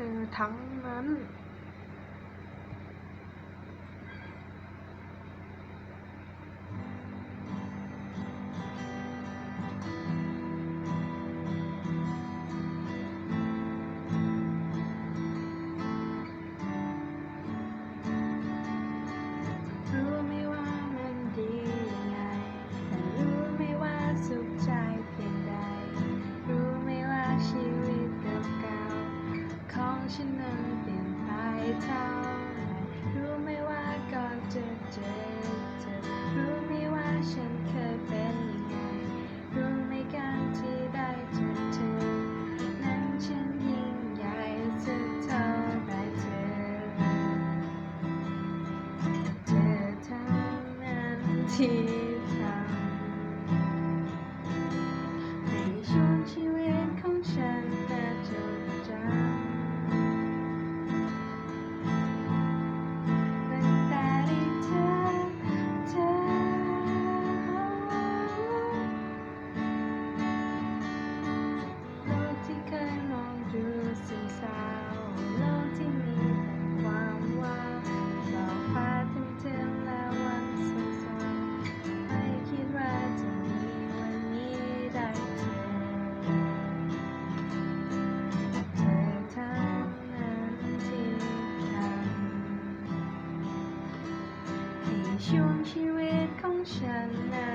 อทั้งนั้ ฉันนั้นเปลี่ยนไปเท่าไหร่รู้ไหมว่าก่อนจะเจอเธอรู้ไหมว่าฉันเคยเป็นยังไงรู้ไหมการที่ได้เจอเธอนั้นฉันยิ่งใหญ่สักเท่าไรเธอเธอทั้งนั้นที่ ช่วงชีวิตของฉันนะ